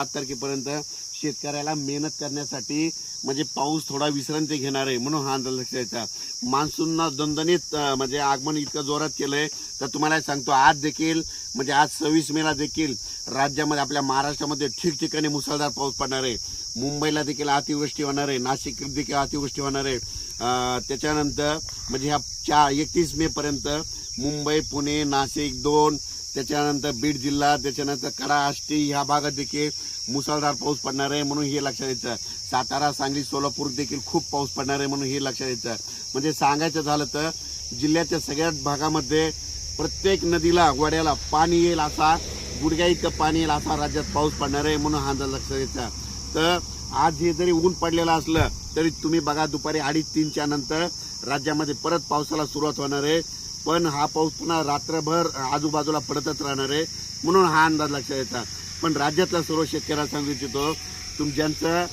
सात तारखेपर्यंत शेतकऱ्याला मेहनत करण्यासाठी म्हणजे पाऊस थोडा विश्रांती घेणार आहे म्हणून हा अंदाज लक्षात यायचा मान्सूनना दणदणीत म्हणजे आगमन इतकं जोरात केलंय तर तुम्हाला सांगतो आज देखील म्हणजे आज सव्वीस मेला देखील राज्यामध्ये आपल्या महाराष्ट्रामध्ये ठिकठिकाणी मुसळधार पाऊस पडणार आहे. मुंबईला देखील अतिवृष्टी होणार आहे नाशिक देखील अतिवृष्टी होणार आहे. त्याच्यानंतर म्हणजे ह्या चार एकतीस मे पर्यंत मुंबई पुणे नाशिक दोन त्याच्यानंतर बीड जिल्हा त्याच्यानंतर कडा आष्टी ह्या भागात देखील मुसळधार पाऊस पडणार आहे म्हणून हे लक्षात यायचं सातारा सांगली सोलापूर देखील खूप पाऊस पडणार आहे म्हणून हे लक्षात यायचं म्हणजे सांगायचं झालं तर जिल्ह्याच्या सगळ्याच भागामध्ये प्रत्येक नदीला वड्याला पाणी येईल असा गुडघ्या इतकं पाणी येईल असा राज्यात पाऊस पडणार आहे म्हणून हा अंदाज लक्षात यायचा तर आज हे जरी ऊन पडलेलं असलं तरी तुम्ही बघा दुपारी अडीच तीनच्या नंतर राज्यामध्ये परत पावसाला सुरुवात होणार आहे. पण हा पाऊस पुन्हा रात्रभर आजूबाजूला पडतच राहणार आहे. म्हणून हा अंदाज लक्षात येतात पण राज्यातल्या सर्व शेतकऱ्याला सांगू इच्छितो तुमच्यांचं